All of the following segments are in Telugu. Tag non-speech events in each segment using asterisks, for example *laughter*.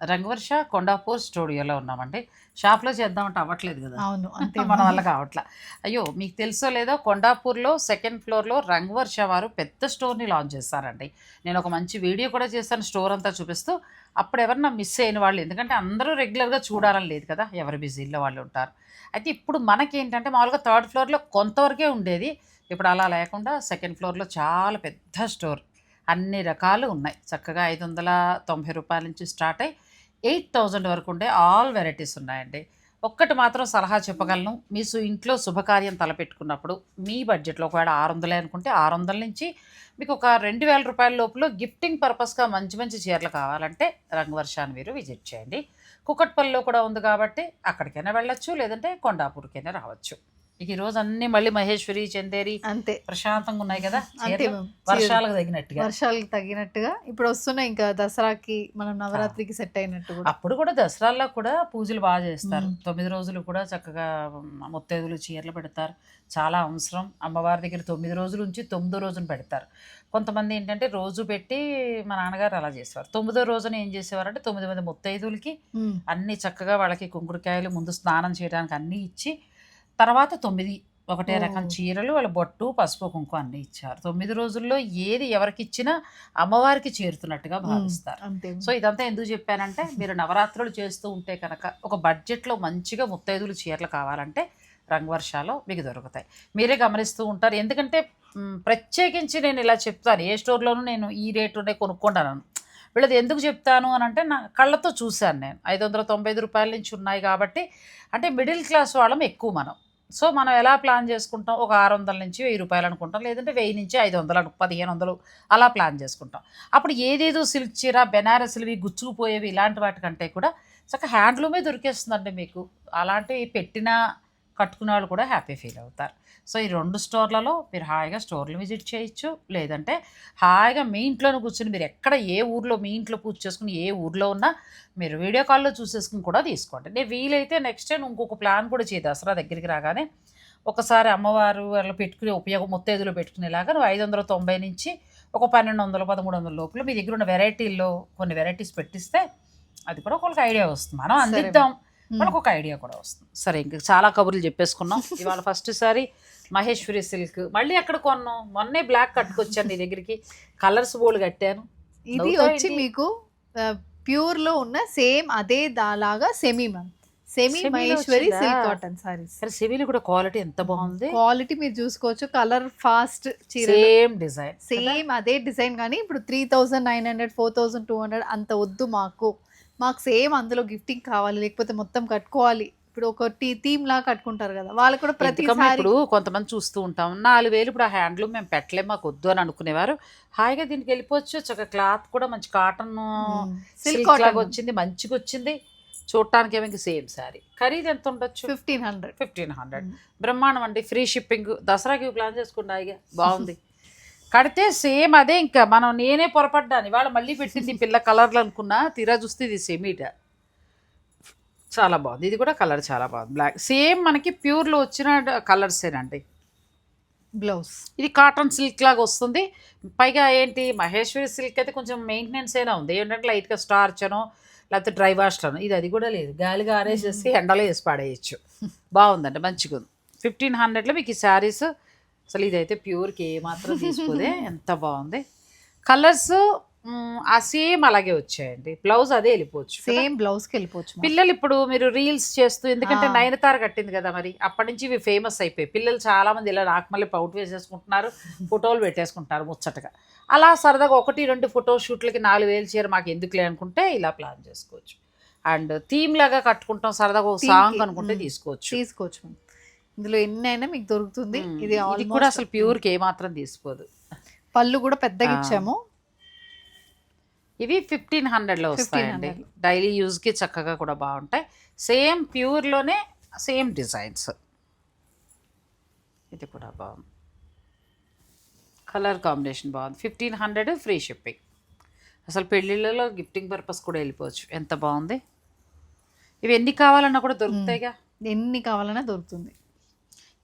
రంగవర్ష కొండాపూర్ స్టూడియోలో ఉన్నామండి. షాప్లో చేద్దామంటే అవ్వట్లేదు కదా. అవును *laughs* అంతే మన వల్ల కావట్లా. అయ్యో మీకు తెలుసో లేదో కొండాపూర్లో సెకండ్ ఫ్లోర్లో రంగవర్ష వారు పెద్ద స్టోర్ని లాంచ్ చేస్తారండి నేను ఒక మంచి వీడియో కూడా చేస్తాను స్టోర్ అంతా చూపిస్తూ. అప్పుడు ఎవరన్నా మిస్ అయిన వాళ్ళు ఎందుకంటే అందరూ రెగ్యులర్గా చూడాలని లేదు కదా ఎవరు బిజీలో వాళ్ళు ఉంటారు. అయితే ఇప్పుడు మనకి ఏంటంటే మామూలుగా థర్డ్ ఫ్లోర్లో కొంతవరకే ఉండేది. ఇప్పుడు అలా లేకుండా సెకండ్ ఫ్లోర్లో చాలా పెద్ద స్టోర్. అన్ని రకాలు ఉన్నాయి. చక్కగా ఐదు వందల తొంభై రూపాయల నుంచి స్టార్ట్ అయ్యి ఎయిట్ థౌజండ్ వరకు ఉండే ఆల్ వెరైటీస్ ఉన్నాయండి. ఒక్కటి మాత్రం సలహా చెప్పగలను. మీ సు- ఇంట్లో శుభకార్యం తలపెట్టుకున్నప్పుడు మీ బడ్జెట్లో ఒకవేళ ఆరు వందలే అనుకుంటే ఆరు వందల నుంచి మీకు ఒక రెండు వేల రూపాయల లోపల గిఫ్టింగ్ పర్పస్గా మంచి మంచి చీరలు కావాలంటే రంగవర్షాన్ని మీరు విజిట్ చేయండి. కుకట్పల్లిలో కూడా ఉంది కాబట్టి అక్కడికైనా వెళ్ళొచ్చు లేదంటే కొండాపూర్కైనా రావచ్చు. ఇక ఈరోజు అన్ని మళ్ళీ మహేశ్వరి చందేరి అంతే. ప్రశాంతంగా ఉన్నాయి కదా అంతే. వర్షాలకు తగినట్టుగా. వర్షాలకు తగినట్టుగా. ఇప్పుడు వస్తున్నాయి ఇంకా దసరాకి మనం నవరాత్రికి సెట్ అయినట్టు అప్పుడు కూడా దసరాల్లో కూడా పూజలు బాగా చేస్తారు. మ్మ్. తొమ్మిది రోజులు కూడా చక్కగా ముత్తైదులు చీరలు పెడతారు. చాలా అవసరం. అమ్మవారి దగ్గర తొమ్మిది రోజుల నుంచి తొమ్మిదో రోజున పెడతారు. కొంతమంది ఏంటంటే రోజు పెట్టి మా నాన్నగారు అలా చేసేవారు. తొమ్మిదో రోజున ఏం చేసేవారంటే తొమ్మిది మంది ముత్తైదులకి. అన్నీ చక్కగా వాళ్ళకి కుంకుడుకాయలు ముందు స్నానం చేయడానికి అన్నీ ఇచ్చి తర్వాత తొమ్మిది ఒకటే రకం. చీరలు వాళ్ళ బొట్టు పసుపు కుంకుమ అన్నీ ఇచ్చారు. తొమ్మిది రోజుల్లో ఏది ఎవరికి ఇచ్చినా అమ్మవారికి చేరుతున్నట్టుగా భావిస్తారు. సో ఇదంతా ఎందుకు చెప్పానంటే మీరు నవరాత్రులు చేస్తూ ఉంటే కనుక ఒక బడ్జెట్లో మంచిగా ముత్తైదులు చీరలు కావాలంటే రంగవర్షాలో మీకు దొరుకుతాయి. మీరే గమనిస్తూ ఉంటారు. ఎందుకంటే ప్రత్యేకించి నేను ఇలా చెప్తాను. ఏ స్టోర్లోనూ నేను ఈ రేటునే కొనుక్కుంటాను. వీళ్ళది ఎందుకు చెప్తాను అని అంటే నా కళ్ళతో చూశాను నేను. ఐదు వందల తొంభై ఐదు రూపాయల నుంచి ఉన్నాయి కాబట్టి అంటే మిడిల్ క్లాస్ వాళ్ళం ఎక్కువ మనం. సో మనం ఎలా ప్లాన్ చేసుకుంటాం? ఒక ఆరు వందల నుంచి వెయ్యి రూపాయలు అనుకుంటాం. లేదంటే వెయ్యి నుంచి ఐదు వందలు పదిహేను వందలు అలా ప్లాన్ చేసుకుంటాం. అప్పుడు ఏదేదో సిల్క్ చీర బెనారస్లవి గుచ్చుకుపోయేవి ఇలాంటి వాటికంటే కూడా చక్కగా హ్యాండ్లూమే దొరికేస్తుందండి మీకు. అలాంటివి పెట్టినా కట్టుకునే వాళ్ళు కూడా హ్యాపీ ఫీల్ అవుతారు. సో ఈ రెండు స్టోర్లలో మీరు హాయిగా స్టోర్లు విజిట్ చేయొచ్చు. లేదంటే హాయిగా మీ ఇంట్లోనే కూర్చొని మీరు ఎక్కడ ఏ ఊర్లో మీ ఇంట్లో పూజ చేసుకుని ఏ ఊర్లో ఉన్నా మీరు వీడియో కాల్లో చూసేసుకుని కూడా తీసుకోండి. నేను వీలైతే నెక్స్ట్ టైం ఇంకొక ప్లాన్ కూడా చేయి దసరా దగ్గరికి రాగానే ఒకసారి అమ్మవారు వాళ్ళు పెట్టుకునే ఉపయోగం ముత్తైదులో పెట్టుకునేలాగా నువ్వు ఐదు వందల తొంభై నుంచి ఒక పన్నెండు వందలు పదమూడు వందల లోపల మీ దగ్గర ఉన్న వెరైటీల్లో కొన్ని వెరైటీస్ పెట్టిస్తే అది కూడా ఒకరికి ఐడియా వస్తుంది. మనం. అందిద్దాం. ఉమ్. మనకు ఒక ఐడియా కూడా వస్తుంది. సరే ఇంక చాలా కబుర్లు చెప్పేసుకున్నాం. *laughs* ఇవాళ ఫస్ట్ సారి మహేశ్వరి సిల్క్ మళ్ళీ ఎక్కడ కొన్నాం? మొన్నే బ్లాక్ కట్టుకొచ్చాను నీ దగ్గరికి. కలర్స్ బోల్ కట్టాను. ఇది వచ్చి? మీకు ప్యూర్లో ఉన్న సేమ్ అదే దాలాగా semi ma'am semi Maheshwari? Silk cotton saris సరే సివిల్ కూడా క్వాలిటీ ఎంత బాగుంది? క్వాలిటీ మీరు చూసుకోవచ్చు. కలర్ ఫాస్ట్ చీర సేమ్ డిజైన్ సేమ్ అదే డిజైన్ కానీ ఇప్పుడు three thousand nine hundred four thousand two hundred అంత వద్దు మాకు. మాకు సేమ్ అందులో గిఫ్టింగ్ కావాలి లేకపోతే మొత్తం కట్టుకోవాలి. ఇప్పుడు ఒక టీ థీమ్ లా కట్టుకుంటారు కదా వాళ్ళు కూడా ప్రతిసారి ఇప్పుడు కొంతమంది చూస్తూ ఉంటాం. నాలుగు వేలు ఇప్పుడు ఆ హ్యాండ్లూమ్ మేము పెట్టలేము మాకు వద్దు అని అనుకునేవారు. హాయిగా దీనికి వెళ్ళిపోవచ్చు చక్కగా క్లాత్ కూడా మంచి కాటన్ సిల్క్ లాగా వచ్చింది మంచిగా వచ్చింది. చూడటానికి ఏమో సేమ్ శారీ. ఖరీదు ఎంత ఉండొచ్చు? Fifteen hundred. Fifteen hundred. బ్రహ్మాండం అండి ఫ్రీ షిప్పింగ్. దసరాకి ప్లాన్ చేసుకున్నా ఇక బాగుంది. *laughs* కడితే సేమ్ అదే ఇంకా. మనం నేనే పొరపడ్డాను. ఇవాళ మళ్ళీ పెట్టింది పిల్ల కలర్లు అనుకున్నా తీరా చూస్తే ఇది సెమీట చాలా బాగుంది. ఇది కూడా కలర్ చాలా బాగుంది. బ్లాక్ సేమ్ మనకి ప్యూర్లో వచ్చిన కలర్సేనండి. బ్లౌజ్. ఇది కాటన్ సిల్క్ లాగా వస్తుంది. పైగా ఏంటి మహేశ్వరి సిల్క్ అయితే కొంచెం మెయింటెనెన్స్ అయినా ఉంది. ఏంటంటే లైట్గా స్టార్చ్ అనో లేకపోతే డ్రై వాష్లను ఇది అది కూడా లేదు. గాలిగా ఆరేసేసి ఎండలో వేసి పాడేయచ్చు. బాగుందండి. మంచిగా ఉంది ఫిఫ్టీన్ హండ్రెడ్లో మీకు ఈ శారీస్ అసలు ఇదైతే ప్యూర్కి ఏమాత్రం *laughs* తీసుకోదే ఎంత బాగుంది కలర్స్ ఆ సేమ్ అలాగే వచ్చాయండి బ్లౌజ్ అదే వెళ్ళిపోవచ్చు. సేమ్ బ్లౌజ్కి వెళ్ళిపోవచ్చు. పిల్లలు ఇప్పుడు మీరు రీల్స్ చేస్తూ ఎందుకంటే. నయనతార కట్టింది కదా మరి అప్పటి నుంచి ఇవి ఫేమస్ అయిపోయి పిల్లలు చాలా మంది ఇలా నాకు మళ్ళీ పౌట్ వేసేసుకుంటున్నారు ఫోటోలు పెట్టేసుకుంటారు ముచ్చటగా అలా సరదాగా ఒకటి రెండు ఫోటో షూట్లకి నాలుగు వేలు చీర మాకు ఎందుకులే అనుకుంటే ఇలా ప్లాన్ చేసుకోవచ్చు అండ్ థీమ్ లాగా కట్టుకుంటాం సరదాగా ఒక సాంగ్ అనుకుంటే తీసుకోవచ్చు తీసుకోవచ్చు. ఇందులో ఎన్ని అయినా మీకు దొరుకుతుంది. ఇది కూడా అసలు ప్యూర్కి ఏమాత్రం తీసుకోదు. పళ్ళు కూడా పెద్దగా. ఇచ్చాము. ఇవి ఫిఫ్టీన్ హండ్రెడ్లో వస్తాయండి. 1500. డైలీ యూజ్కి చక్కగా కూడా బాగుంటాయి. సేమ్ ప్యూర్లోనే సేమ్ డిజైన్స్ ఇది కూడా బాగుంది. కలర్ కాంబినేషన్ బాగుంది. ఫిఫ్టీన్ హండ్రెడ్ ఫ్రీ షిప్పింగ్ అసలు పెళ్ళిళ్ళలో గిఫ్టింగ్ పర్పస్ కూడా వెళ్ళిపోవచ్చు. ఎంత బాగుంది. ఇవి ఎన్ని కావాలన్నా కూడా దొరుకుతాయిగా? ఎన్ని కావాలన్నా దొరుకుతుంది.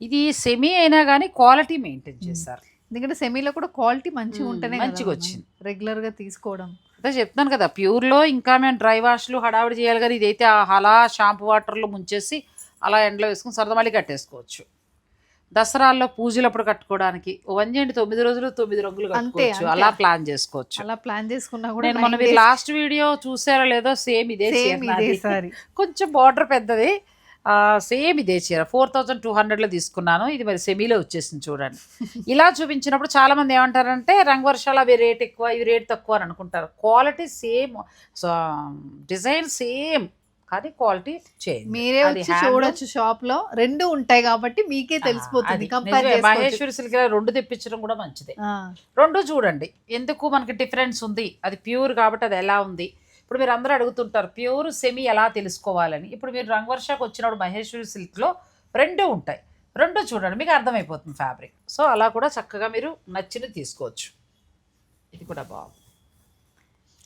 ఇది సెమీ అయినా కానీ క్వాలిటీ మెయింటైన్ చేస్తారు ఎందుకంటే సెమీలో కూడా క్వాలిటీ మంచిగా ఉంటేనే మంచిగా వచ్చింది. రెగ్యులర్గా తీసుకోవడం. అదే చెప్తున్నాను కదా ప్యూర్లో ఇంకా మేము డ్రై వాష్లు హడావిడి చేయాలి కానీ ఇదైతే ఆ అలా షాంపూ వాటర్లో ముంచేసి అలా ఎండలో వేసుకుని సరదా మళ్ళీ కట్టేసుకోవచ్చు. దసరాల్లో పూజలప్పుడు కట్టుకోవడానికి వన్ చేయండి తొమ్మిది రోజులు తొమ్మిది రంగులు కట్టుకోవచ్చు. అలా ప్లాన్ చేసుకోవచ్చు. అలా ప్లాన్ చేసుకున్నా కూడా నేను మొన్న లాస్ట్ వీడియో చూసారో లేదో సేమ్ ఇదే చీర సేమ్ ఇదే నాది. సారీ. కొంచెం బార్డర్ పెద్దది. సేమ్ ఇదే చీర. ఫోర్ థౌజండ్ టూ హండ్రెడ్లో తీసుకున్నాను. ఇది మరి సెమీలో వచ్చేసింది చూడండి. ఇలా చూపించినప్పుడు చాలా మంది ఏమంటారంటే రంగు వర్షాలు అవి రేట్ ఎక్కువ ఇవి రేట్ తక్కువ అని అనుకుంటారు. Quality same so design same కానీ క్వాలిటీ చేంజ్ మీరే వచ్చి చూడొచ్చు షాప్లో రెండు ఉంటాయి కాబట్టి మీకే తెలిసిపోతుంది. మహేశ్వరి సిల్క్ రెండు తెప్పించడం కూడా మంచిదే. రెండు చూడండి. ఎందుకు మనకి డిఫరెన్స్ ఉంది? అది ప్యూర్ కాబట్టి అది ఎలా ఉంది? ఇప్పుడు మీరు అందరూ అడుగుతుంటారు ప్యూర్ సెమీ ఎలా తెలుసుకోవాలని? ఇప్పుడు మీరు రంగవర్షకు వచ్చినప్పుడు మహేశ్వరి సిల్క్లో రెండు ఉంటాయి. రెండు చూడండి మీకు అర్థమైపోతుంది ఫ్యాబ్రిక్. సో అలా కూడా చక్కగా మీరు నచ్చినవి తీసుకోవచ్చు. ఇది కూడా బాగుంది.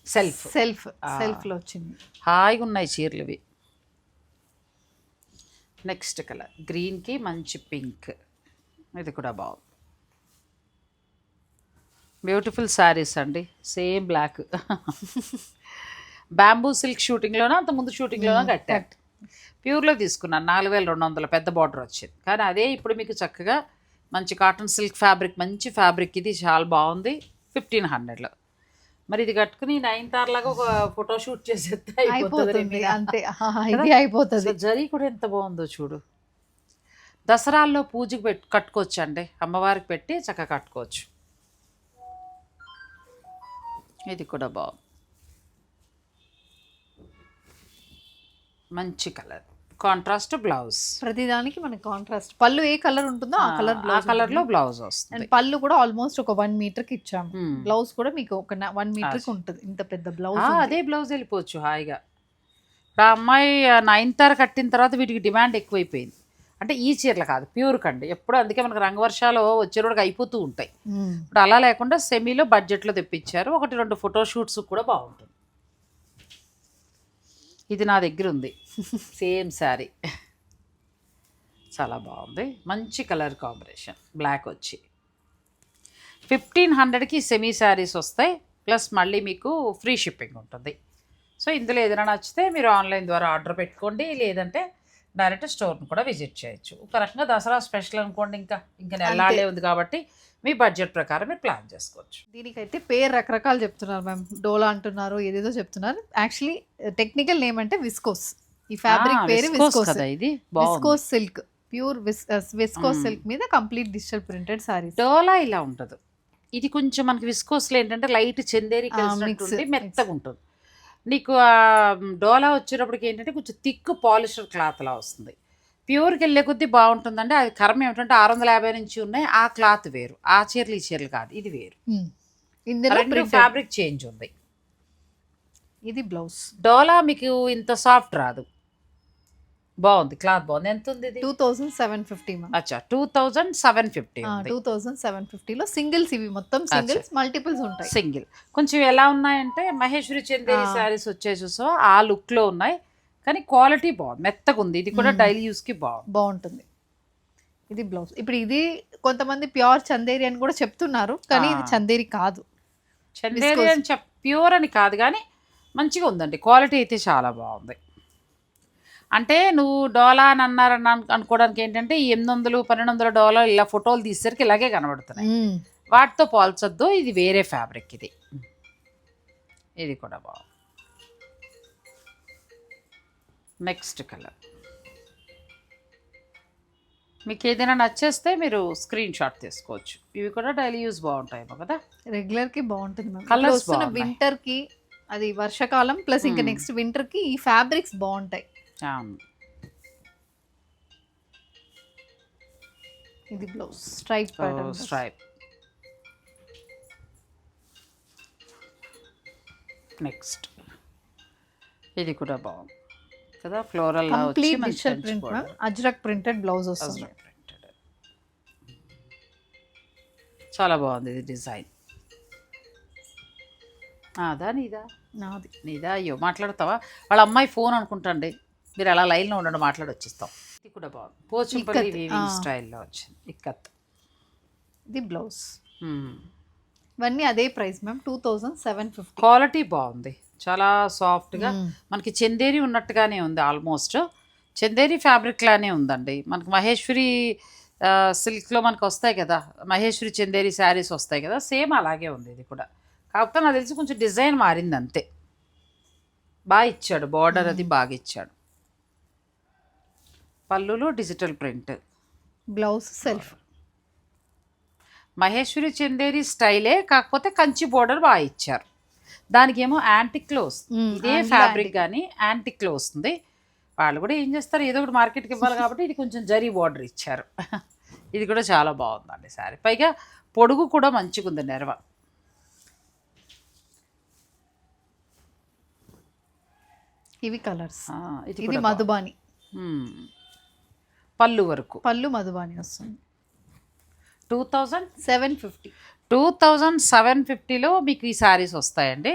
సెల్ఫ్. సెల్ఫ్ ఆ. సెల్ఫ్లో వచ్చింది. హాయిగా ఉన్నాయి చీరలు ఇవి. నెక్స్ట్ కలర్ గ్రీన్కి మంచి పింక్. ఇది కూడా బాగుంది. బ్యూటిఫుల్ శారీస్ అండి. Same black. బ్యాంబూ సిల్క్ షూటింగ్లోనే అంత ముందు షూటింగ్లోనే కట్టారు. ప్యూర్లో తీసుకున్నాను నాలుగు వేల రెండు వందల పెద్ద బార్డర్ వచ్చింది. కానీ అదే ఇప్పుడు మీకు చక్కగా మంచి కాటన్ సిల్క్ ఫ్యాబ్రిక్ మంచి ఫ్యాబ్రిక్ ఇది చాలా బాగుంది ఫిఫ్టీన్ హండ్రెడ్లో. మరి ఇది కట్టుకుని నైన్ లాగా ఒక ఫోటో షూట్ చేసేస్తే అయిపోతుంది. అంతే. ఇది అయిపోతుంది. జరీ కూడా ఎంత బాగుందో చూడు. దసరాల్లో పూజకి పెట్టు కట్టుకోవచ్చు అండి అమ్మవారికి పెట్టి చక్కగా కట్టుకోవచ్చు. ఇది కూడా బాగుంది. మంచి కలర్. Contrast blouse. ప్రతిదానికి మనకి కాంట్రాస్ట్. పళ్ళు ఏ కలర్ ఉంటుందో ఆ కలర్ ఆ కలర్లో బ్లౌజ్ అండ్ వస్తుంది పళ్ళు కూడా ఆల్మోస్ట్ ఒక వన్ మీటర్కి ఇచ్చాము. బ్లౌజ్ కూడా మీకు ఒక వన్ మీటర్కి. ఉంటుంది. ఇంత పెద్ద బ్లౌజ్ అదే బ్లౌజ్ వెళ్ళిపోవచ్చు హాయిగా. ఇప్పుడు ఆ అమ్మాయి నైన్ తార కట్టిన తర్వాత వీటికి డిమాండ్ ఎక్కువైపోయింది. అంటే ఈ చీరలు కాదు ప్యూర్ కండి. ఎప్పుడు అందుకే మనకు రంగవర్షాలు వచ్చేటోడికి అయిపోతూ ఉంటాయి. ఇప్పుడు అలా లేకుండా సెమీలో బడ్జెట్లో తెప్పించారు. ఒకటి రెండు ఫోటో షూట్స్ కూడా బాగుంటుంది. ఇది నా దగ్గర ఉంది. సేమ్ శారీ చాలా బాగుంది. మంచి కలర్ కాంబినేషన్. బ్లాక్ వచ్చి. ఫిఫ్టీన్ హండ్రెడ్కి సెమీ శారీస్ వస్తాయి. ప్లస్ మళ్ళీ మీకు ఫ్రీ షిప్పింగ్ ఉంటుంది. సో ఇందులో ఏదైనా నచ్చితే మీరు ఆన్లైన్ ద్వారా ఆర్డర్ పెట్టుకోండి. లేదంటే డైరెక్ట్ స్టోర్ని కూడా విజిట్ చేయొచ్చు. ఒక రకంగా దసరా స్పెషల్ అనుకోండి ఇంకా. ఇంకా నెలాడే ఉంది కాబట్టి మీ బడ్జెట్ ప్రకారం మీరు ప్లాన్ చేసుకోవచ్చు. దీనికైతే పేరు రకరకాలు చెప్తున్నారు మ్యామ్. డోలా అంటున్నారు ఏదేదో చెప్తున్నారు. యాక్చువల్లీ టెక్నికల్ నేమ్ అంటే విస్కోస్. ఈ ఫ్యాబ్రిక్ పేరు విస్కోస్ కదా ఇది? Viscose silk. Pure viscose Mm. Silk మీద complete digital printed saris. Dola ఇలా ఉంటుంది. ఇది కొంచెం మనకి విస్కోస్లో ఏంటంటే లైట్ చందేరి మెత్తగా ఉంటుంది. నీకు ఆ డోలా వచ్చేటప్పటికి ఏంటంటే కొంచెం థిక్ పాలిస్టర్ క్లాత్ లా వస్తుంది. ప్యూర్కి వెళ్ళే కొద్దీ బాగుంటుందంటే అది కర్మ ఏమిటంటే ఆరు వందల యాభై నుంచి ఉన్నాయి. ఆ క్లాత్ వేరు. ఆ చీరలు ఈ చీరలు కాదు. ఇది వేరు. ఇందులో. ఫ్యాబ్రిక్ చేంజ్ ఉంది. ఇది బ్లౌజ్. డోలా మీకు ఇంత సాఫ్ట్ రాదు. బాగుంది క్లాత్ బాగుంది. ఎంత ఉంది టూ థౌసండ్ సెవెన్ ఫిఫ్టీ అచ్చా two thousand seven fifty two thousand seven ఫిఫ్టీలో సింగిల్స్ ఇవి మొత్తం సింగిల్స్ మల్టిపుల్స్ ఉంటాయి. సింగిల్. కొంచెం ఎలా ఉన్నాయంటే మహేశ్వరి చందేరి. శారీస్ వచ్చే చూసో ఆ లుక్లో ఉన్నాయి. కానీ క్వాలిటీ బాగుంది మెత్తగా ఉంది. ఇది కూడా. డైలీ యూస్కి బాగుంది. బాగుంటుంది. ఇది బ్లౌజ్. ఇప్పుడు ఇది కొంతమంది ప్యూర్ చందేరి అని కూడా చెప్తున్నారు కానీ ఇది. చందేరి కాదు. చందేరి. అని చెప్ ప్యూర్ అని కాదు కానీ మంచిగా ఉందండి. క్వాలిటీ అయితే చాలా బాగుంది. అంటే నువ్వు డోలా అని అన్నారని అను- అనుకోవడానికి ఏంటంటే ఈ ఎనిమిది వందలు పన్నెండు వందల డోలా ఇలా ఫోటోలు తీసేసరికి ఇలాగే కనబడుతున్నాయి. వాటితో పోల్చొద్దు ఇది వేరే ఫ్యాబ్రిక్ ఇది. ఇది కూడా బాగుంది. Next colour. మీకు ఏదైనా నచ్చేస్తే మీరు స్క్రీన్ షాట్ తీసుకోవచ్చు. ఇవి కూడా డైలీ యూస్ బాగుంటాయేమో కదా? రెగ్యులర్కి బాగుంటుంది మ్యామ్. Colours ఇప్పుడు వస్తున్న బాగున్నాయి. వింటర్కి అది వర్షాకాలం ప్లస్ ఇంకా. నెక్స్ట్ వింటర్కి ఈ ఫ్యాబ్రిక్స్ బాగుంటాయి. అవును. ఇది బ్లౌజ్. Pattern stripe. నెక్స్ట్. ఇది కూడా బాగుంది. కదా floral complete digital print ajrakh printed blouse వస్తుంది. చాలా బాగుంది ఇది డిజైన్. అదా నీదా? నాది. నీదా? అయ్యో మాట్లాడతావా? వాళ్ళ అమ్మాయి ఫోన్ అనుకుంటాండి. మీరు అలా లైన్లో ఉండండి మాట్లాడి వచ్చిస్తాం ఇది కూడా బాగుంది. పోచంపల్లి వీవింగ్. స్టైల్లో వచ్చింది. ఇక్కత్. ఇది బ్లౌజ్. ఇవన్నీ అదే price ma'am two thousand seven fifty. Quality బాగుంది. చాలా సాఫ్ట్గా. మనకి చందేరి ఉన్నట్టుగానే ఉంది ఆల్మోస్ట్. చందేరి ఫ్యాబ్రిక్ లానే ఉందండి. మనకి మహేశ్వరి సిల్క్లో మనకు వస్తాయి కదా. మహేశ్వరి చందేరి శారీస్ వస్తాయి కదా. సేమ్ అలాగే ఉంది ఇది కూడా. కాకపోతే నాకు తెలిసి కొంచెం డిజైన్ మారింది అంతే. బాగా ఇచ్చాడు. బార్డర్ అది బాగా ఇచ్చాడు. పళ్ళులో digital print. Blouse self. Maheshwari Chanderi స్టైలే కాకపోతే కంచి బోర్డర్ బాగా ఇచ్చారు. దానికి ఏమో యాంటిక్లో వస్తుంది మ్మ్, ఇదే ఫ్యాబ్రిక్ కానీ యాంటిక్లో వస్తుంది వాళ్ళు కూడా ఏం చేస్తారు? ఏదో ఒకటి మార్కెట్కి ఇవ్వాలి కాబట్టి ఇది కొంచెం జరీ బార్డర్ ఇచ్చారు. *laughs* ఇది కూడా చాలా బాగుందండి సారీ పైగా పొడుగు కూడా మంచిగా ఉంది నెరవ. ఇవి కలర్స్ ఇది మధుబాని. పళ్ళు వరకు. పళ్ళు మధుబాని వస్తుంది. Two thousand seven fifty. Two thousand seven ఫిఫ్టీలో మీకు ఈ శారీస్ వస్తాయండి.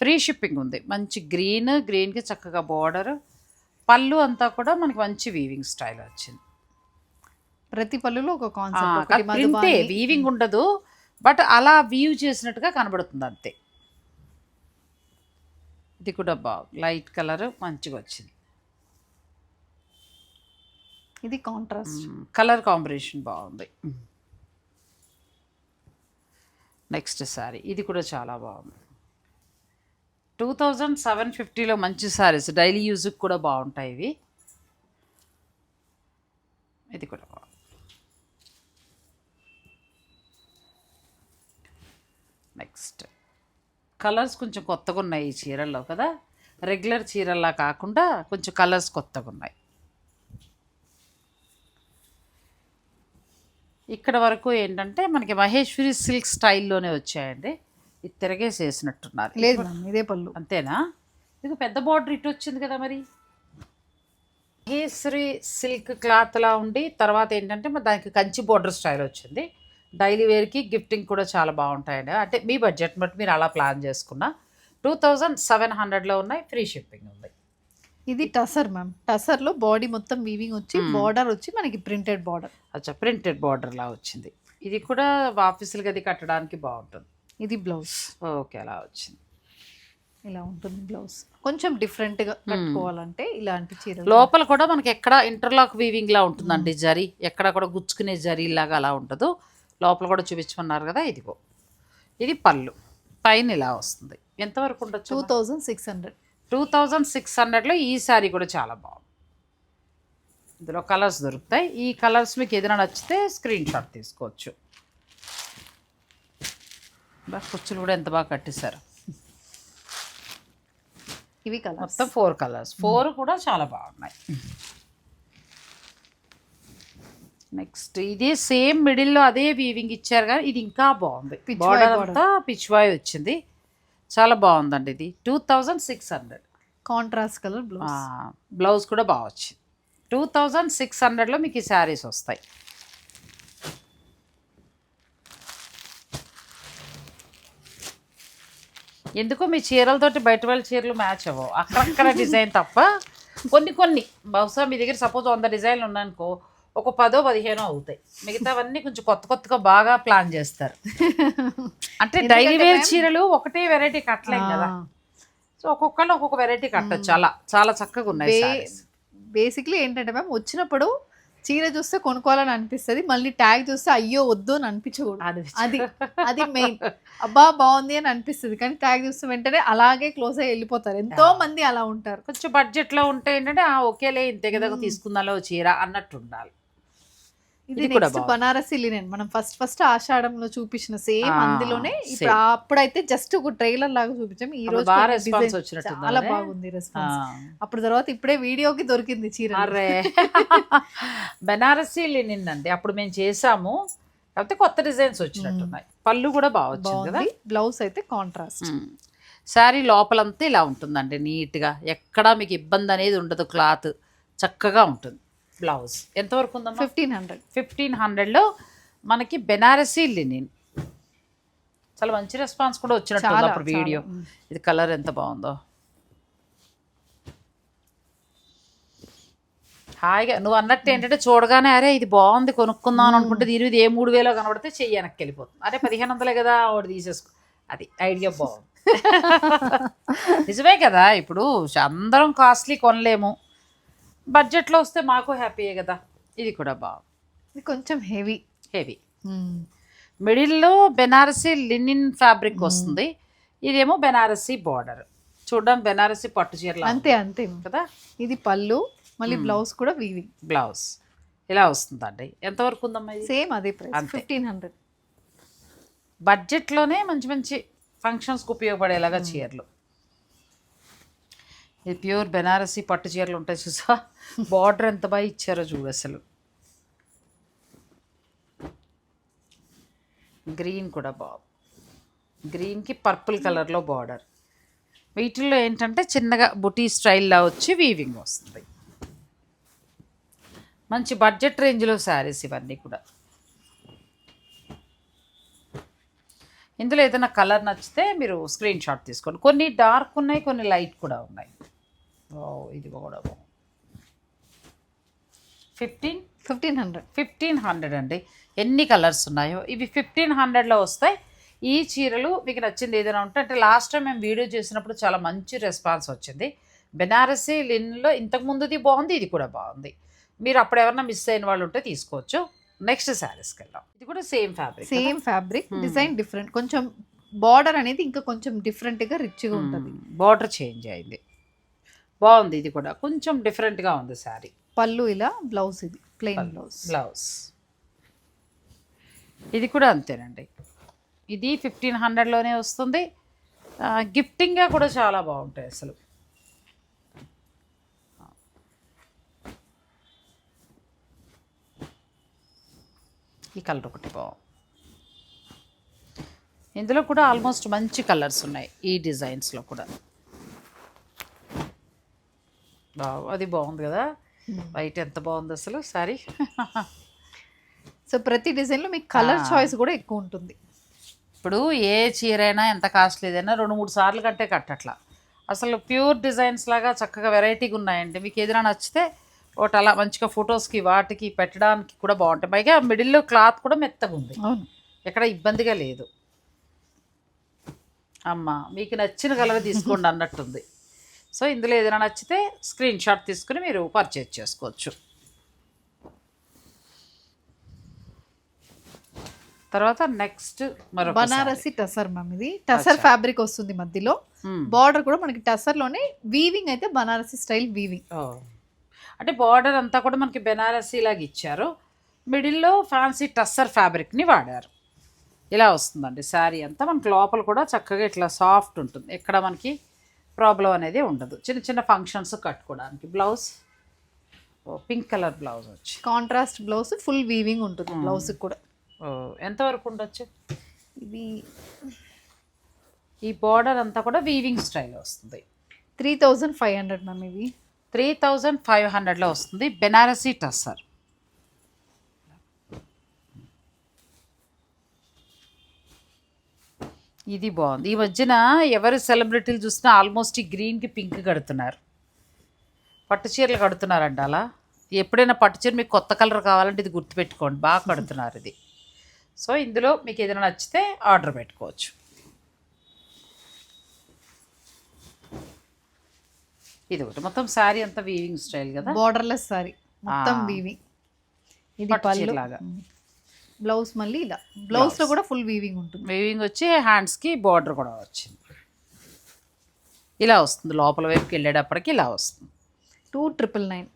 ఫ్రీ షిప్పింగ్ ఉంది. మంచి గ్రీన్ గ్రీన్కి చక్కగా బార్డర్. పళ్ళు అంతా కూడా మనకి మంచి వీవింగ్ స్టైల్ వచ్చింది. ప్రతి పళ్ళులో ఒక కాన్సెప్ట్ వీవింగ్ ఉండదు. బట్ అలా వీవ్ చేసినట్టుగా కనబడుతుంది అంతే. ఇది కూడా బాగు లైట్ కలర్ మంచిగా వచ్చింది. ఇది కాంట్రాస్ట్ కలర్ కాంబినేషన్ బాగుంది. నెక్స్ట్ శారీ ఇది కూడా చాలా బాగుంది. టూ థౌజండ్ సెవెన్ ఫిఫ్టీలో మంచి శారీస్ డైలీ యూజ్కి కూడా బాగుంటాయి ఇవి. ఇది కూడా బాగుంది. నెక్స్ట్ కలర్స్ కొంచెం కొత్తగా ఉన్నాయి ఈ చీరల్లో కదా? రెగ్యులర్ చీరల్లా కాకుండా కొంచెం కలర్స్ కొత్తగా ఉన్నాయి. ఇక్కడ వరకు ఏంటంటే మనకి మహేశ్వరి సిల్క్ స్టైల్లోనే వచ్చాయండి. ఇది తిరగేసి వేసినట్టున్నారు లేదు ఇదే పళ్ళు. అంతేనా? ఇది పెద్ద బార్డర్ ఇటు వచ్చింది కదా మరి. మహేశ్వరి సిల్క్ క్లాత్ లా ఉండి తర్వాత ఏంటంటే మరి దానికి కంచి బార్డర్ స్టైల్ వచ్చింది. డైలీ వేర్కి గిఫ్టింగ్ కూడా చాలా బాగుంటాయండి. అంటే మీ బడ్జెట్ బట్టి మీరు అలా ప్లాన్ చేసుకున్నా టూ థౌజండ్ సెవెన్ హండ్రెడ్లో ఉన్నాయి ఫ్రీ షిప్పింగ్ ఇది టసర్ మ్యామ్. టసర్లో బాడీ మొత్తం వీవింగ్ వచ్చి బార్డర్ వచ్చి మనకి ప్రింటెడ్ బార్డర్ అచ్చా ప్రింటెడ్ బార్డర్లా వచ్చింది. ఇది కూడా ఆఫీసులకి అది కట్టడానికి బాగుంటుంది. ఇది బ్లౌజ్ ఓకే అలా వచ్చింది. ఇలా ఉంటుంది బ్లౌజ్ కొంచెం డిఫరెంట్గా కట్టుకోవాలంటే ఇలాంటి చీరలు లోపల కూడా మనకి ఎక్కడ ఇంటర్లాక్ వీవింగ్ లా ఉంటుందండి జరీ. ఎక్కడ కూడా గుచ్చుకునే జరీ లాగా అలా ఉండదు. లోపల కూడా చూపించమన్నారు కదా ఇదిగో. ఇది పళ్ళు. పైన ఇలా వస్తుంది. ఎంతవరకు టూ ఉండొచ్చు thousand six hundred two thousand six హండ్రెడ్లో ఈ శారీ కూడా చాలా బాగుంది. ఇందులో కలర్స్ దొరుకుతాయి. ఈ కలర్స్ మీకు ఏదైనా నచ్చితే స్క్రీన్ షాట్ తీసుకోవచ్చు. బా కుచ్చులు కూడా ఎంత బాగా కట్టేశారు. ఇవి కలర్స్. మొత్తం ఫోర్ కలర్స్. ఫోర్ కూడా చాలా బాగున్నాయి. నెక్స్ట్ ఇది సేమ్ మిడిల్లో అదే వీవింగ్ ఇచ్చారు కానీ ఇది ఇంకా బాగుంది. బార్డర్. అంతా పిచ్వాయ్ వచ్చింది. చాలా బాగుందండి ఇది. Two thousand six hundred. Contrast colour blouse. Blouse కూడా బాగా వచ్చింది. టూ థౌజండ్ సిక్స్ హండ్రెడ్లో మీకు ఈ శారీస్ వస్తాయి. ఎందుకో మీ చీరలతోటి బయట వాళ్ళ చీరలు మ్యాచ్ అవ్వవు. అక్కడక్కడ డిజైన్ తప్ప *laughs* కొన్ని కొన్ని. బహుశా మీ దగ్గర సపోజ్ వంద డిజైన్లు ఉన్నాయనుకో ఒక పదో పదిహేనో అవుతాయి. మిగతావన్నీ కొంచెం కొత్త కొత్తగా బాగా ప్లాన్ చేస్తారు. అంటే డైలీ వేర్ చీరలు ఒకటే వెరైటీ కట్టలేం కదా. సో ఒక్కొక్కళ్ళు ఒక్కొక్క వెరైటీ కట్టచ్చు. అలా చాలా చక్కగా ఉన్నాయి. బేసిక్లీ ఏంటంటే మ్యామ్ వచ్చినప్పుడు చీర చూస్తే కొనుక్కోవాలని అనిపిస్తుంది మళ్ళీ ట్యాగ్ చూస్తే అయ్యో వద్దు అని అనిపించకూడదు. అది అది మెయిన్ అబ్బా బాగుంది అని అనిపిస్తుంది కానీ ట్యాగ్ చూస్తే వెంటనే అలాగే క్లోజ్ అయ్యి వెళ్ళిపోతారు. ఎంతో మంది అలా ఉంటారు. కొంచెం బడ్జెట్లో ఉంటే ఏంటంటే ఆ, ఓకేలే ఇంతే కదా తీసుకుందాలో చీర అన్నట్టు ఉండాలి. ఇది కూడా. బనారసి లినెన్ మనం ఫస్ట్ ఫస్ట్ ఆషాఢంలో చూపించిన సేమ్ అందులోనే ఇప్పుడు. అప్పుడైతే జస్ట్ ఒక ట్రైలర్ లాగా చూపించాం. ఈ రోజు చాలా. బాగుంది రెస్పాన్స్ అప్పుడు తర్వాత ఇప్పుడే వీడియోకి దొరికింది చీర *laughs* బెనారసీ లినిన్ అండి అప్పుడు మేము చేసాము. కాకపోతే కొత్త డిజైన్స్ వచ్చినట్టున్నాయి. పళ్ళు కూడా బాగా వచ్చింది కదా? బ్లౌజ్ అయితే కాంట్రాస్ట్. శారీ లోపలంతా ఇలా ఉంటుందండి నీట్గా. ఎక్కడా మీకు ఇబ్బంది అనేది ఉండదు. క్లాత్ చక్కగా ఉంటుంది. బ్లౌజ్. ఎంతవరకు ఉందమ్మా? Fifteen hundred. ఫిఫ్టీన్ హండ్రెడ్లో మనకి బెనారసీ లినిన్. చాలా మంచి రెస్పాన్స్ కూడా వచ్చినట్టు అప్పుడు వీడియో. ఇది కలర్ ఎంత బాగుందో. హాయిగా నువ్వు అన్నట్టు ఏంటంటే చూడగానే అరే ఇది బాగుంది కొనుక్కుందాం అని అనుకుంటే దీని మీద ఏ మూడు వేలో కనబడితే చెయ్యి వెనక్కి వెళ్ళిపోతుంది. అరే పదిహేను వందలే కదా ఒకటి తీసేసుకో. అది ఐడియా బాగుంది. *laughs* నిజమే కదా ఇప్పుడు అందరం కాస్ట్లీ కొనలేము. బడ్జెట్లో వస్తే మాకు హ్యాపీయే కదా. ఇది కూడా బాగుంది ఇది కొంచెం హెవీ. హెవీ. మిడిల్లో బెనారసీ లినిన్ ఫ్యాబ్రిక్ వస్తుంది. ఇదేమో బెనారసీ బార్డర్. చూడడం బెనారసీ పట్టు చీరలా అంతే అంతే. కదా. ఇది పళ్ళు మళ్ళీ బ్లౌజ్ కూడా వీవింగ్ బ్లౌజ్. ఇలా వస్తుందండి. ఎంతవరకు ఉందమ్మా ఇది? సేమ్ అదే ప్రైస్. Fifteen hundred. బడ్జెట్లోనే మంచి మంచి ఫంక్షన్స్కి ఉపయోగపడేలాగా చీరలు. ఇది ప్యూర్ బెనారసీ పట్టు చీరలు ఉంటాయి చూసా. బార్డర్ ఎంత బాగా ఇచ్చారో చూడు అసలు. గ్రీన్ కూడా బాగు గ్రీన్కి పర్పుల్ కలర్లో బార్డర్. వీటిల్లో ఏంటంటే చిన్నగా బుటీ స్టైల్లా వచ్చి వీవింగ్ వస్తుంది. మంచి బడ్జెట్ రేంజ్లో శారీస్ ఇవన్నీ కూడా. ఇందులో ఏదైనా కలర్ నచ్చితే మీరు స్క్రీన్ షాట్ తీసుకోండి. కొన్ని డార్క్ ఉన్నాయి కొన్ని లైట్ కూడా ఉన్నాయి. ఇది కూడా బాగుంది fifteen? Fifteen hundred. Fifteen hundred అండి. ఎన్ని కలర్స్ ఉన్నాయో. ఇవి ఫిఫ్టీన్ హండ్రెడ్లో వస్తాయి. ఈ చీరలు మీకు నచ్చింది ఏదైనా ఉంటే అంటే లాస్ట్ టైం మేము వీడియో చేసినప్పుడు చాలా మంచి రెస్పాన్స్ వచ్చింది. బెనారసీ లిన్లో ఇంతకు ముందుది బాగుంది ఇది కూడా బాగుంది. మీరు అప్పుడు ఎవరైనా మిస్ అయిన వాళ్ళు ఉంటే తీసుకోవచ్చు. నెక్స్ట్ శారీస్కి వెళ్దాం. ఇది కూడా same fabric same fabric. Design different కొంచెం బార్డర్ అనేది ఇంకా కొంచెం డిఫరెంట్గా రిచ్గా ఉంటుంది. బార్డర్ చేంజ్ అయింది. బాగుంది ఇది కూడా. కొంచెం డిఫరెంట్గా ఉంది శారీ. పళ్ళు ఇలా బ్లౌజ్ ఇది ప్లెయిన్ బ్లౌజ్ బ్లౌజ్. ఇది కూడా అంతేనండి. ఇది ఫిఫ్టీన్ హండ్రెడ్లోనే వస్తుంది. గిఫ్టింగ్గా కూడా చాలా బాగుంటాయి అసలు. ఈ కలర్ ఒకటి బాగుంది ఇందులో కూడా ఆల్మోస్ట్ మంచి కలర్స్ ఉన్నాయి ఈ డిజైన్స్లో కూడా. బాగు అది బాగుంది కదా? వైట్ ఎంత బాగుంది అసలు? సారీ. *laughs* సో ప్రతి డిజైన్లో మీకు కలర్. చాయిస్ కూడా ఎక్కువ ఉంటుంది. ఇప్పుడు ఏ చీర అయినా ఎంత కాస్ట్లీ ఏదైనా రెండు మూడు సార్లు కంటే కట్టట్లా. అసలు ప్యూర్ డిజైన్స్ లాగా చక్కగా వెరైటీగా ఉన్నాయండి. మీకు ఏదైనా నచ్చితే ఒకటి అలా మంచిగా ఫొటోస్కి వాటికి పెట్టడానికి కూడా బాగుంటాయి. పైగా మిడిల్లో క్లాత్ కూడా మెత్తగా ఉంది. ఎక్కడ ఇబ్బందిగా లేదు. అమ్మ మీకు నచ్చిన కలర్ తీసుకోండి అన్నట్టుంది. సో ఇందులో ఏదైనా నచ్చితే స్క్రీన్ షాట్ తీసుకుని మీరు పర్చేజ్ చేసుకోవచ్చు. తర్వాత నెక్స్ట్ బనారసి టసర్ మ్యామ్ ఇది. టసర్ ఫ్యాబ్రిక్ వస్తుంది మధ్యలో. Hmm. బార్డర్ కూడా మనకి టసర్లోనే వీవింగ్ అయితే బనారసి స్టైల్ వీవింగ్. అంటే బార్డర్ అంతా కూడా మనకి బెనారసీ లాగా ఇచ్చారు. మిడిల్లో ఫ్యాన్సీ టస్సర్ ఫ్యాబ్రిక్ని వాడారు. ఇలా వస్తుందండి శారీ అంతా. మనకి లోపల కూడా చక్కగా ఇట్లా సాఫ్ట్ ఉంటుంది. ఎక్కడ మనకి ప్రాబ్లం అనేది ఉండదు. చిన్న చిన్న ఫంక్షన్స్ కట్టుకోవడానికి. బ్లౌజ్ ఓ పింక్ కలర్ బ్లౌజ్ వచ్చి. కాంట్రాస్ట్ బ్లౌజ్ ఫుల్ వీవింగ్ ఉంటుంది బ్లౌజ్ కూడా. ఓ ఎంతవరకు ఉండొచ్చు? ఇది ఈ బార్డర్ అంతా కూడా వీవింగ్ స్టైల్ వస్తుంది. Three thousand five hundred ma'am ఇది త్రీ థౌజండ్ ఫైవ్ హండ్రెడ్లో వస్తుంది. బెనారసీ టస్సర్ ఇది బాగుంది. ఈ మధ్యన ఎవరు సెలబ్రిటీలు చూసినా ఆల్మోస్ట్ ఈ గ్రీన్కి పింక్ కడుతున్నారు. పట్టు చీరలు కడుతున్నారండి అలా. ఎప్పుడైనా పట్టు చీర మీకు కొత్త కలర్ కావాలంటే ఇది గుర్తుపెట్టుకోండి. బాగా కడుతున్నారు ఇది. సో ఇందులో మీకు ఏదైనా నచ్చితే ఆర్డర్ పెట్టుకోవచ్చు. ఇది ఒకటి. మొత్తం శారీ అంతా వీవింగ్ స్టైల్ కదా? బార్డర్లెస్ సారీ మొత్తం. వీవింగ్ ఇది పళ్ళు చీరలాగా. బ్లౌజ్ మళ్ళీ ఇలా. బ్లౌజ్లో కూడా ఫుల్ వీవింగ్ ఉంటుంది. వీవింగ్ వచ్చి హ్యాండ్స్కి బార్డర్ కూడా వచ్చింది. ఇలా వస్తుంది. లోపల వైపుకి వెళ్ళేటప్పటికి ఇలా వస్తుంది. Two triple nine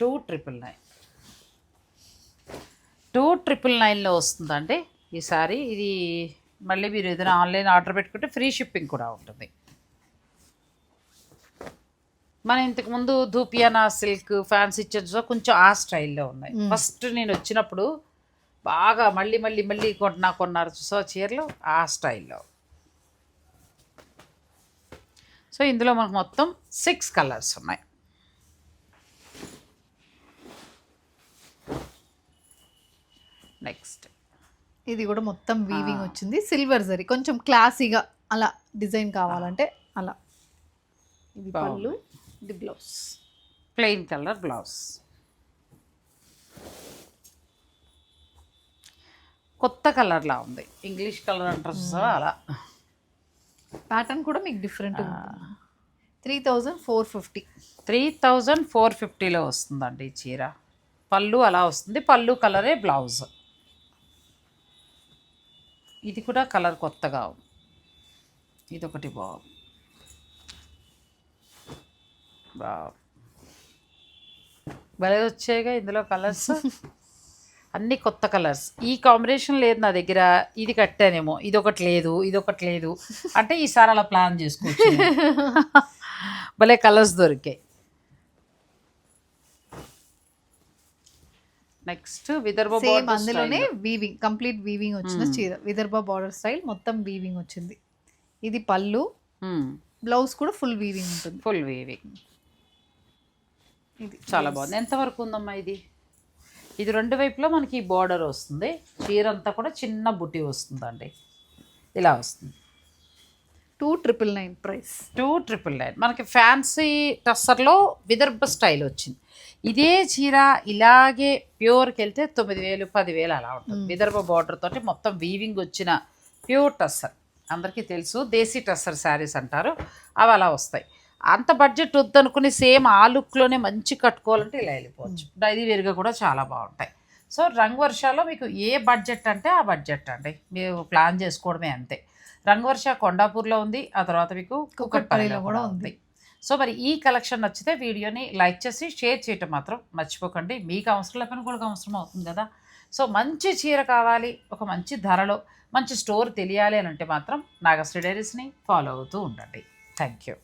two triple nine two triple నైన్లో వస్తుందండి. ఈసారి ఇది మళ్ళీ మీరు ఏదైనా ఆన్లైన్ ఆర్డర్ పెట్టుకుంటే ఫ్రీ షిప్పింగ్ కూడా ఉంటుంది. మన ఇంతకుముందు ధూపియానా సిల్క్ ఫ్యాన్సీ చెడ్స్ కొంచెం ఆ స్టైల్లో ఉన్నాయి. ఫస్ట్ నేను వచ్చినప్పుడు బాగా మళ్ళీ మళ్ళీ మళ్ళీ కొన్నా కొన్నారు చూసా చీరలు? ఆ స్టైల్లో. సో ఇందులో మనకు మొత్తం సిక్స్ కలర్స్ ఉన్నాయి. నెక్స్ట్. ఇది కూడా మొత్తం వీవింగ్ వచ్చింది. సిల్వర్ జరీ కొంచెం క్లాసీగా అలా డిజైన్ కావాలంటే అలా. ఇది. పళ్ళు. ఇది బ్లౌజ్ ప్లెయిన్ కలర్ బ్లౌజ్ కొత్త కలర్లా ఉంది. ఇంగ్లీష్ కలర్ అంటారు అలా. ప్యాటర్న్ కూడా మీకు different three thousand four fifty three thousand four ఫిఫ్టీలో వస్తుందండి ఈ చీర. పళ్ళు అలా వస్తుంది. పళ్ళు కలరే బ్లౌజ్. ఇది కూడా కలర్ కొత్తగా ఉంది. ఇది ఒకటి బాగుంది బాగు భలే వచ్చాయిగా ఇందులో కలర్స్. *laughs* అన్ని కొత్త కలర్స్. ఈ కాంబినేషన్ లేదు నా దగ్గర. ఇది కట్టానేమో. ఇది ఒకటి లేదు. ఇది ఒకటి లేదు. అంటే ఈసారి అలా ప్లాన్ చేసుకోవచ్చు. భలే కలర్స్ దొరికాయి. నెక్స్ట్ విదర్భ సేమ్ అందులోనే. వీవింగ్ కంప్లీట్ వీవింగ్ వచ్చిన Hmm. చీర. విదర్భ బార్డర్ స్టైల్ మొత్తం వీవింగ్ వచ్చింది. ఇది పళ్ళు. Hmm, బ్లౌజ్ కూడా ఫుల్ వీవింగ్ ఉంటుంది. ఫుల్ వీవింగ్ ఇది చాలా బాగుంది. ఎంతవరకు ఉందమ్మా ఇది? ఇది రెండు వైపులో మనకి బార్డర్ వస్తుంది. చీర అంతా కూడా చిన్న బుట్టి వస్తుందండి. ఇలా వస్తుంది. Two triple nine price two triple nine మనకి ఫ్యాన్సీ టస్సర్లో విదర్భ స్టైల్ వచ్చింది. ఇదే చీర ఇలాగే ప్యూర్కి వెళ్తే తొమ్మిది వేలు పదివేలు అలా ఉంటుంది. విదర్భ బార్డర్ తోటి మొత్తం వీవింగ్ వచ్చిన ప్యూర్ టస్సర్ అందరికీ తెలుసు. దేశీ టస్సర్ శారీస్ అంటారు. అవి అలా వస్తాయి. అంత బడ్జెట్ వద్దనుకుని సేమ్ ఆ లుక్లోనే మంచి కట్టుకోవాలంటే ఇలా వెళ్ళిపోవచ్చు. డైలీ వేరుగా కూడా చాలా బాగుంటాయి. సో రంగు వర్షాలో మీకు ఏ బడ్జెట్ అంటే ఆ బడ్జెట్ అండి. మీరు ప్లాన్ చేసుకోవడమే అంతే. రంగు వర్ష కొండాపూర్లో ఉంది ఆ తర్వాత మీకు కుక్కట్పల్లిలో కూడా ఉంది. సో మరి ఈ కలెక్షన్ నచ్చితే వీడియోని లైక్ చేసి షేర్ చేయటం మాత్రం మర్చిపోకండి. మీకు అవసరం లేకపోయినా కూడా అవసరం అవుతుంది కదా. సో మంచి చీర కావాలి ఒక మంచి ధరలో మంచి స్టోర్ తెలియాలి అని అంటే మాత్రం నాగశ్రీ డైరీస్ని ఫాలో అవుతూ ఉండండి. Thank you.